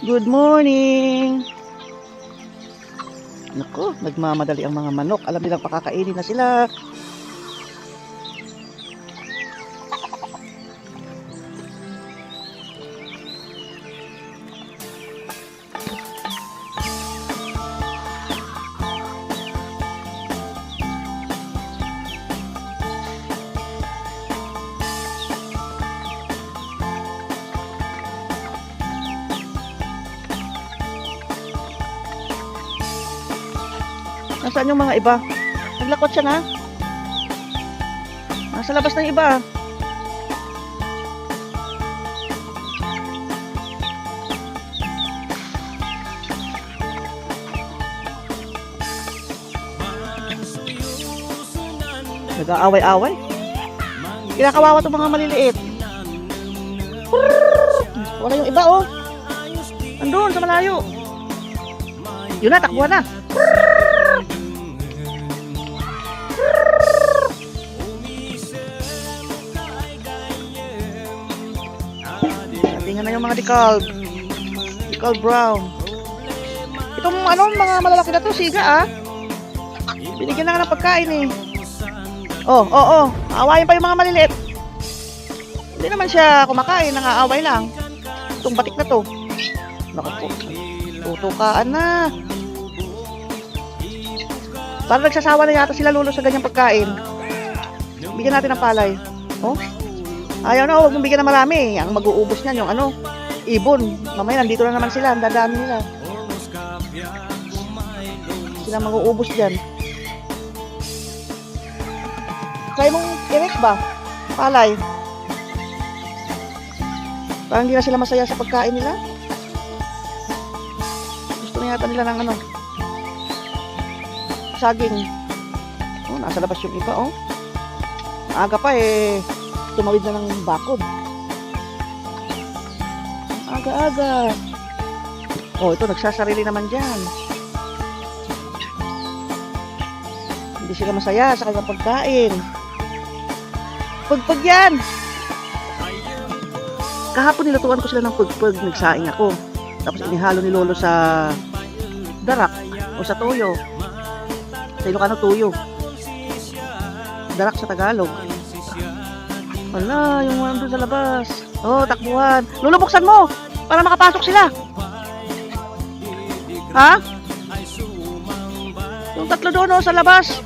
Good morning! Naku, nagmamadali ang mga manok. Alam nilang pakakainin na sila. Nasaan yung mga iba? Naglakot siya na. Nasa labas yung iba. Nag-aaway-away. Kinakawawa itong mga maliliit. Wala yung iba oh. Andun sa malayo. Yun na, takbuhan na. Mga decal. Decal brown. Itong ano, mga malalaki na to, siga ah. Binigyan na nga ng pagkain eh. Oh, oh, oh. Aawayin pa yung mga maliliit. Hindi naman siya kumakain, nangaaway lang. Itong batik na to. Naku. Tutukaan na. Parang nagsasawa na yata sila lulo sa ganyang pagkain. Bigyan natin ng palay. Oh? Ayaw na, huwag mong bigyan na marami. Ang mag-uubos niyan, yung ano, ibon. Mamaya, nandito na naman sila. Ang dadami nila. Sila mag-uubos dyan. Try mong i ba? Palay. Parang hindi na sila masaya sa pagkain nila. Gusto na yata nila ng ano. Saging. Oh, nasa labas yung iba, oh. Aga pa eh tumawid na ng bakod. Aga-aga. Oh, ito nagsasarili naman dyan. Hindi sila masaya sa kanyang pagkain. Pagpag yan! Kahapon nilutuan ko sila ng pagpag. Nagsaing ako. Tapos inihalo ni Lolo sa darak o sa toyo. Sa Ilocano, tuyo. Darak sa Tagalog. Wala, yung doon sa labas. Oh, takbuhan. Lolo, buksan mo! Para makapasok sila. Ha? Yung tatlo doon, oh, sa labas.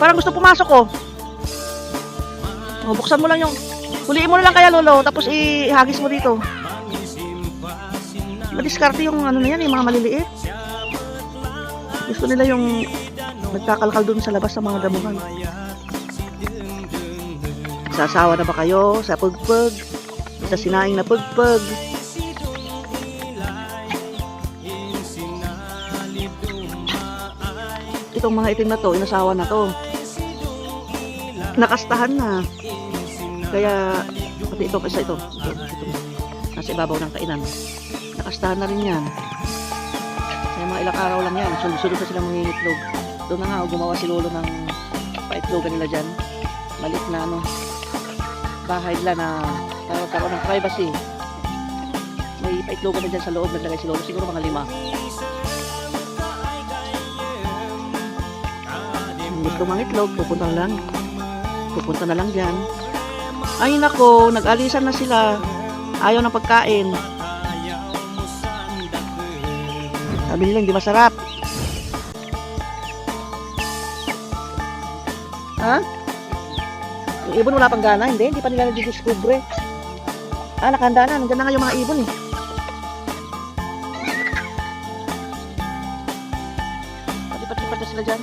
Parang gusto pumasok, oh. Oh, buksan mo lang yung... Huliin mo na lang kaya, Lolo. Tapos ihagis mo dito. Madiskarte yung ano na yan, yung mga maliliit. Gusto nila yung nagkakalkal dun sa labas sa mga damuhan. Sasawa na ba kayo sa pagpag? Sa sinaing na pagpag? Itong mga itim na to, inasawa na to. Nakastahan na. Kaya, pati ito, isa ito. ito, ito nasa ibabaw ng kainan. Nakastahan na rin yan. Kaya mga ilang araw lang yan. Sunod-sunod na silang mangingitlog. Doon na nga, oh, gumawa si Lolo ng paitlogan nila dyan. Maliit na ano, bahay nila na nagkaroon ng privacy. May paitlogan na dyan sa loob. Naglagay si Lolo. Siguro mga lima. Gusto mangitlog, pupunta na lang. Pupunta na lang dyan. Ay nako, nag-alisan na sila. Ayaw ng pagkain. Sabi nila hindi masarap. Ha? Yung ibon wala pang gana? Hindi, hindi pa nila nadidiscover. Ah, nakahanda na. Nandiyan na nga yung mga ibon eh. Pati-pati-pati na sila dyan.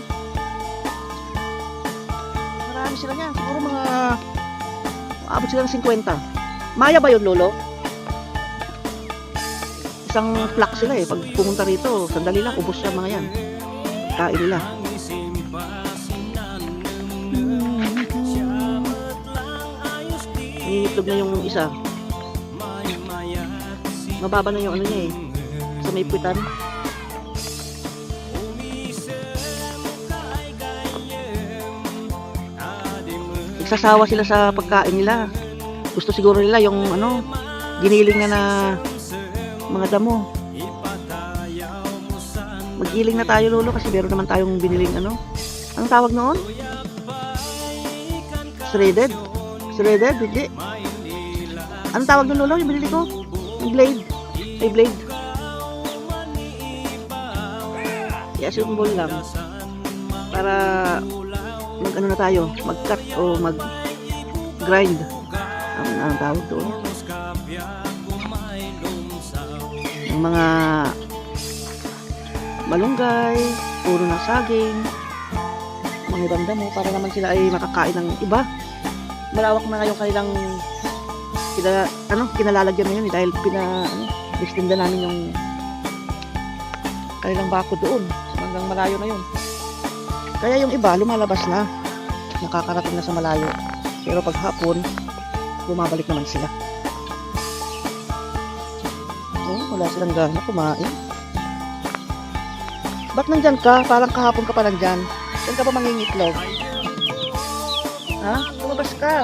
Marami sila niyan. Siguro mga... Abot sila ng 50. Maya ba yun, Lolo? Isang flock sila eh. Pag pumunta rito, sandali lang, ubos siya mga yan. Kain nila. Nangingitlog na yung isa. Mababa na yung ano niya eh. Sa may puwitan. Nasasawa sila sa pagkain nila. Gusto siguro nila yung ano, giniling na na mga damo. Magiling na tayo lolo kasi meron naman tayong biniling ano. Anong tawag noon? Shredded? Shredded? Hindi. Anong tawag doon lolo? Yung binili ko? Yung blade. Ay blade. I-assemble lang. Para mag ano na tayo, mag-cut o mag-grind. Ang tawag doon? Yung mga malunggay, puro ng saging, mga ibang damo para naman sila ay makakain ng iba. Malawak na yung kanilang kina, ano, kinalalagyan na yun eh, dahil pina, ano, distinda namin yung kanilang bako doon hanggang malayo na yun. Kaya yung iba lumalabas na, nakakarating na sa malayo. Pero pag hapon, bumabalik naman sila. Oh, wala silang gana kumain. Ba't nandyan ka? Parang kahapon ka pa nandyan. Saan ka ba mangingitlog? Ha? Lumabas ka.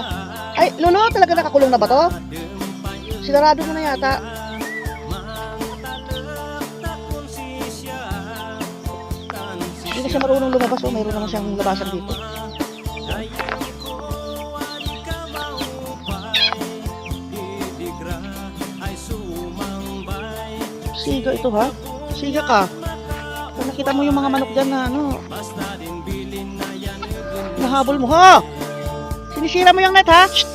Ay, Lolo, talaga nakakulong na ba to? Sinarado mo na yata. Hindi na siya marunong lumabas. Oh, mayroon naman siyang labasan dito. Siga ito ha? Siga ka. Kung nakita mo yung mga manok dyan na ano, nahabol mo ha? Sinisira mo yung net ha? Shh!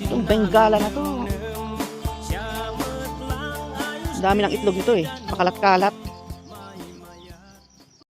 Itong bengala na to. Ang Dami ng itlog nito eh. Pakalat-kalat.